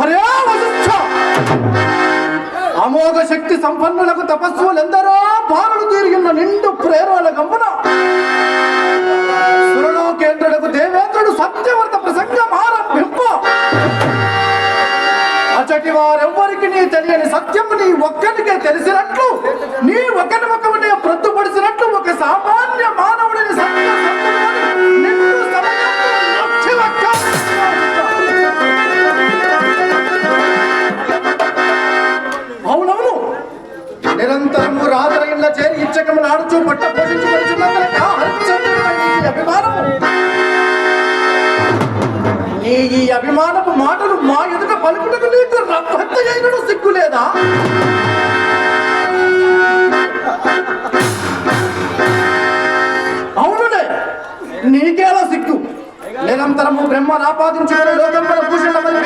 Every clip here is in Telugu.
ఒరే అమోఘ శక్తి సంపన్నులకు తపస్సులెందరో బారులు తీరిగిన నిండు ప్రేరణ గమ్మున సురలోకేంద్రులకు దేవేంద్రుడు సత్యవర్త ప్రసంగం ఆరంభింపు. అచటి వారెవ్వరికి నీ తెలియని సత్యం నీ ఒక్కరికే తెలిసినట్లు నీ ఒక్కరి లేదా అవునులే నీకేలా సిగ్గు? నిరంతరము బ్రహ్మను ఆపాదించుకుని లోకంలో భూషణమని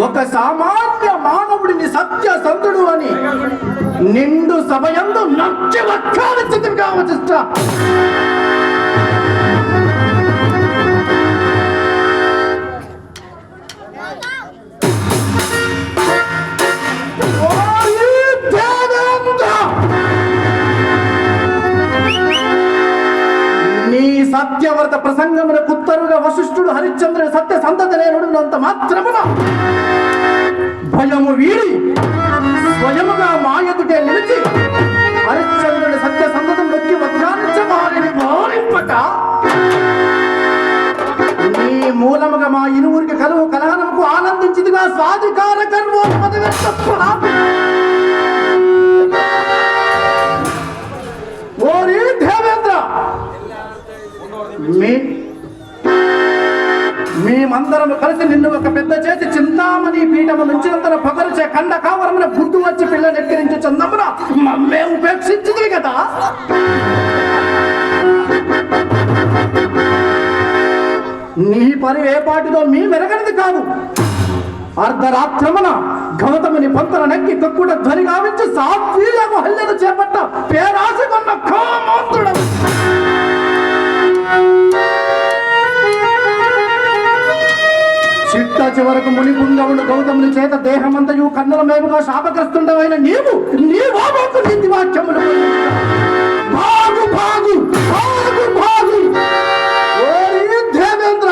ఒక సామాన్య మానవుడిని సత్య సంతుడు అని నిండు సభయందు నచ్చి వక్కాలిచ్చితివిగా వచిష్ట వశిష్ఠుడు హరిశ్చంద్ర సత్య సంతతనేనుడినంత మాత్రమున భయము వీడి స్వయముగా మాయకుటే నిలిచి హరిశ్చంద్రుడి సత్య సంతతం నొక్కి వధ్యానించమాలని భావింపక నీ మూలముగా మా ఇరువురికి కలువు కలహనముకు ఆనందించిదిగా స్వాధికార గర్వోత్పది ఓరి మేమందరం కలిసి నిన్ను ఒక పెద్ద చేసి చింతామణి పీఠము నుంచినంతన పదరిచే కండ కావరమున గుర్తు వచ్చి పిల్లని ఎక్కిరించి చందమున మమ్మే ఉపేక్షించింది కదా. నీ పని ఏ పాటిదో మీ మెరగనిది కాదు. అర్ధరాత్రమున గౌతముని పంతన నక్కి కక్కుట ధ్వని గావించి సాత్వీయము హల్యను చేపట్ట పేరాశ కొన్న కామాంతుడము చిట్ట చివరకు మునిపుంగవుడు గౌతముని చేత దేహమంతయు కన్నుల మేముగా శాపగ్రస్తుండవైన నీవు నీ వాకు నీతి వాక్యములు. భాగు భాగు భాగు భాగు దేవేంద్ర!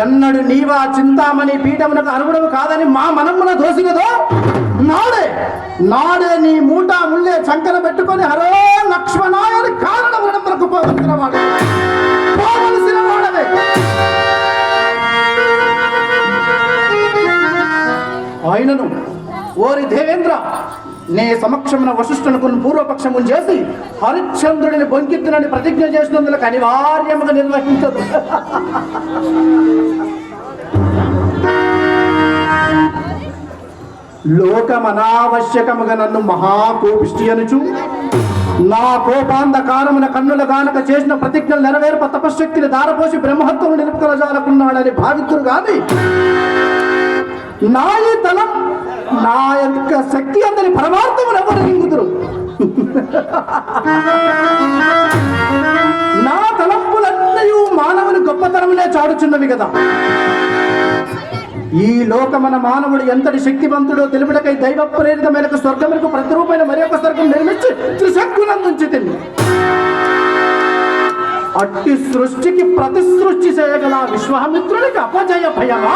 ఎన్నడు నీవా చింతామణి పీఠమునకు అర్హుడము కాదని మా మనమున దోసినదో? నాడే నాడే నీ మూట ముళ్ళే చంకన పెట్టుకొని హరో లక్ష్మణాయని కారణ వరకు పోవలసిన వాడు. ఆయనను ఓరి దేవేంద్ర నే సమక్షమున వశిష్ఠునకు పూర్వపక్షము చేసి హరిశ్చంద్రుడిని బొంకిత్తునని ప్రతిజ్ఞ చేసినందులకు అనివార్యముగా నిర్వహించదు. లోకమనావశ్యకముగా నన్ను మహాకోపిష్టి అనుచు నా కోపాంధకారమున కన్నుల గానక చేసిన ప్రతిజ్ఞలు నెరవేర్ప తపశ్శక్తిని దారపోసి బ్రహ్మత్వం నిలుపుకొనజాలకున్నాడని భావితురు కానీ నా ఈ తలం. నా యొక్క శక్తి అందరి పరమార్థములు ఎవరు నింగుతురు నా తలంపులన్నయూ మానవుని గొప్పతనములే చాడుచున్నవి కదా. ఈ లోకమన మానవుడు ఎంతటి శక్తివంతుడో తెలుపుటకై దైవ ప్రేరిత మేరకు స్వర్గములకు ప్రతిరూపమైన మరి ఒక స్వర్గం నిర్మించి త్రిశక్తులందుంచి తిని అట్టి సృష్టికి ప్రతి సృష్టి చేయగల విశ్వామిత్రుడికి అపజయ భయమా?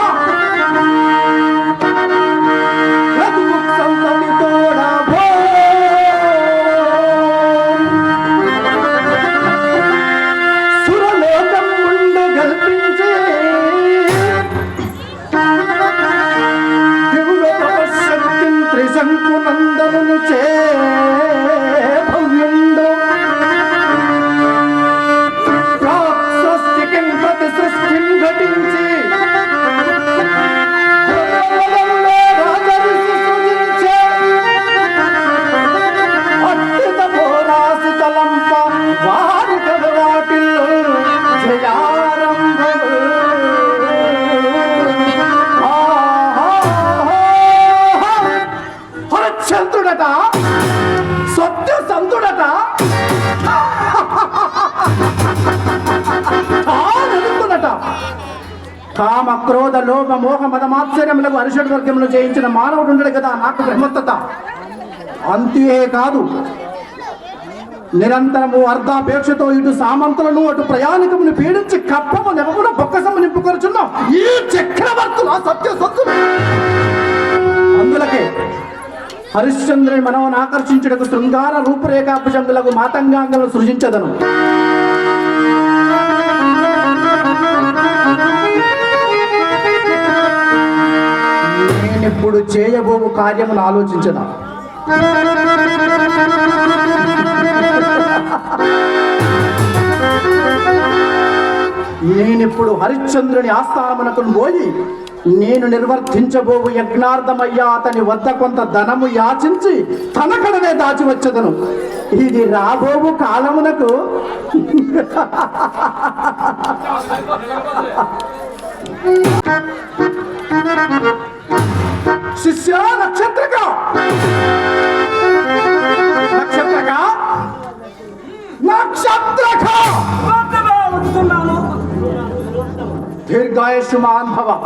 కామ క్రోధ లోభ మోహ మదమాత్సర్యములకు వర్గములు జయించిన మానవుడు ఉండడు కదా నాకు బ్రహ్మత్తత. అంతే కాదు. నిరంతరము అర్ధాపేక్షతో ఇటు సామంతులను అటు ప్రయాణికమును పీడించి కప్పము నెమగున బొక్కసము నింపుకొరుచున్నాం ఈ చక్రవర్తుల సత్య సత్తు. అందులకే హరిశ్చంద్రుని మనవను ఆకర్షించుటకు శృంగార రూపురేఖాభుజంగులకు మాతంగాంగలను సృజించదను. నేనిప్పుడు చేయబోవు కార్యమును ఆలోచించదా? నేనిప్పుడు హరిశ్చంద్రుని ఆస్థానమునకు పోయి నేను నిర్వర్తించబోవు యజ్ఞార్థమయ్యా అతని వద్ద కొంత ధనము యాచించి తనకడనే దాచి వచ్చదను. ఇది రాబోవు కాలమునకు. शिष्य नक्षत्र का नक्षत्र का नक्षत्र का फिर गाय सुमान भवा।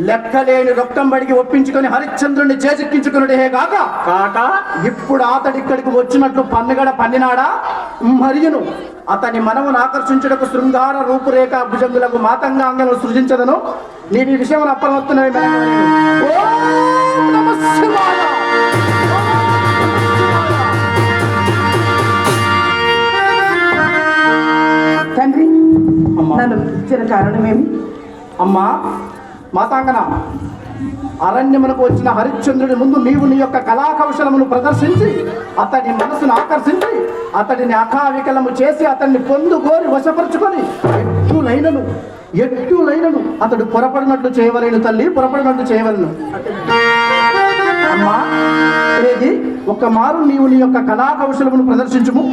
లెక్కలేని రొక్కం బడికి ఒప్పించుకొని హరిశ్చంద్రుని చేజిక్కించుకున్నడే గాక కాక ఇప్పుడు అతడి ఇక్కడికి వచ్చినట్లు పన్నుగడ పన్నినాడా మరియును అతని మనమును ఆకర్షించుటకు శృంగార రూపురేఖ భుజంగులకు మాతంగాంగను సృజించదను నీవు ఈ విషయం అప్రమత్తున్నవి. తండ్రి అమ్మా. నన్ను ఇచ్చిన కారణమేమి అమ్మా మాతాంగన? అరణ్యమునకు వచ్చిన హరిశ్చంద్రుడి ముందు నీవు నీ యొక్క కళాకౌశలమును ప్రదర్శించి అతడి మనసును ఆకర్షించి అతడిని అకావికలము చేసి అతన్ని పొందుకోరి వశపరుచుకొని ఎట్టులైనను ఎట్టులైనను అతడు పొరపడినట్లు చేయవలేను తల్లి పొరపడినట్లు చేయవలను. అమ్మా ఏది ఒక మారు నీవు నీ యొక్క కళాకౌశలమును ప్రదర్శించుము.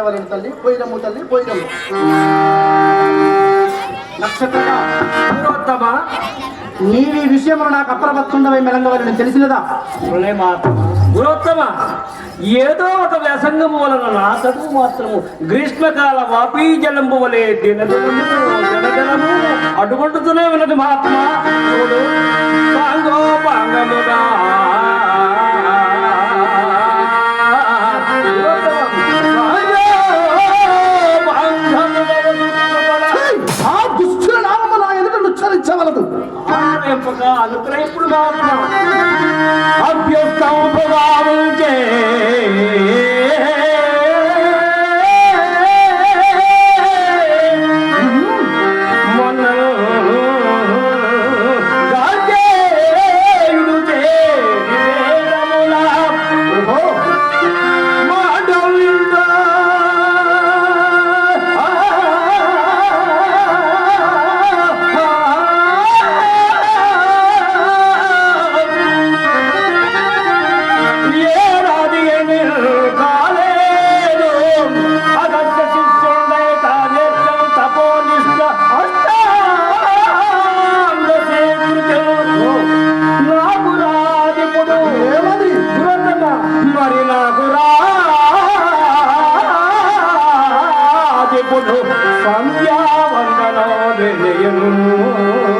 హరిశ్చంద్రుడికి తల్లి పోయినము తల్లి పోయినము నక్షత్రగా పురోత్తమ నీవి విషయములు నాకు అప్రమత్తుండవై మెలంగవలని తెలిసినదా గురోత్తమ ఏదో ఒక వ్యసంగము వలన నా చదువు మాత్రము గ్రీష్మకాల వాపీ జలంబు వలె దినదినము దినదినము అడ్డుకుంటుతూనే ఉన్నది మహాత్మా చూడు పాంగముగా ఉచ్చరించవలదు అనుగ్రహింపుడు మహాత్మా అభ్యస్తం ప్రభావించే మొన్న సంధ్యావందన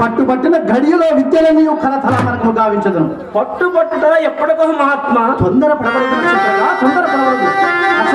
పట్టుబట్టిన గడియలో విద్యలని కలతల మనకు గావించదు పట్టుబట్టుట ఎప్పటికో మహాత్మ. తొందర పడబడుతున్న తొందర పడబడుతుంది